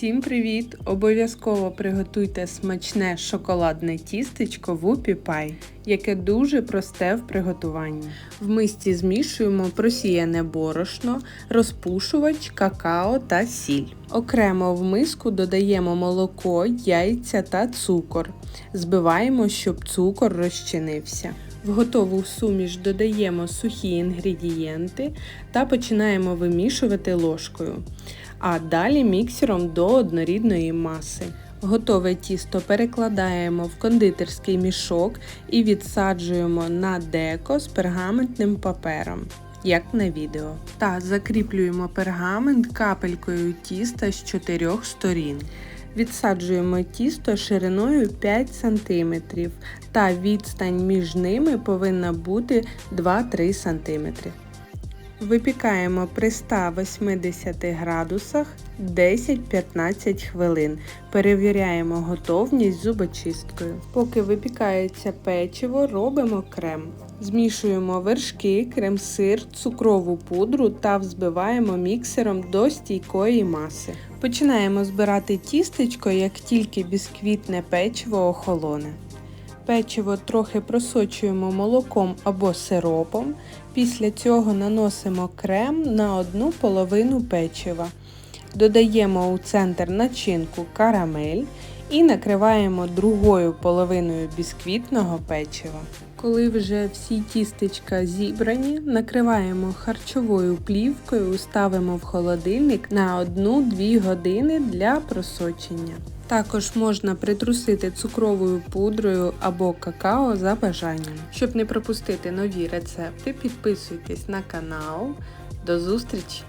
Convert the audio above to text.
Всім привіт! Обов'язково приготуйте смачне шоколадне тістечко в упіпай, яке дуже просте в приготуванні. В мисці змішуємо просіяне борошно, розпушувач, какао та сіль. Окремо в миску додаємо молоко, яйця та цукор. Збиваємо, щоб цукор розчинився. В готову суміш додаємо сухі інгредієнти та починаємо вимішувати ложкою а далі міксером до однорідної маси. Готове тісто перекладаємо в кондитерський мішок і відсаджуємо на деко з пергаментним папером, як на відео. Та закріплюємо пергамент капелькою тіста з чотирьох сторін. Відсаджуємо тісто шириною 5 см та відстань між ними повинна бути 2-3 см. Випікаємо при 180 градусах 10-15 хвилин. Перевіряємо готовність зубочисткою. Поки випікається печиво, робимо крем. Змішуємо вершки, крем-сир, цукрову пудру та взбиваємо міксером до стійкої маси. Починаємо збирати тістечко, як тільки бісквітне печиво охолоне. Печиво трохи просочуємо молоком або сиропом. Після цього наносимо крем на одну половину печива. Додаємо у центр начинку карамель і накриваємо другою половиною бісквітного печива. Коли вже всі тістечка зібрані, накриваємо харчовою плівкою, ставимо в холодильник на 1-2 години для просочення. Також можна притрусити цукровою пудрою або какао за бажанням. Щоб не пропустити нові рецепти, підписуйтесь на канал. До зустрічі!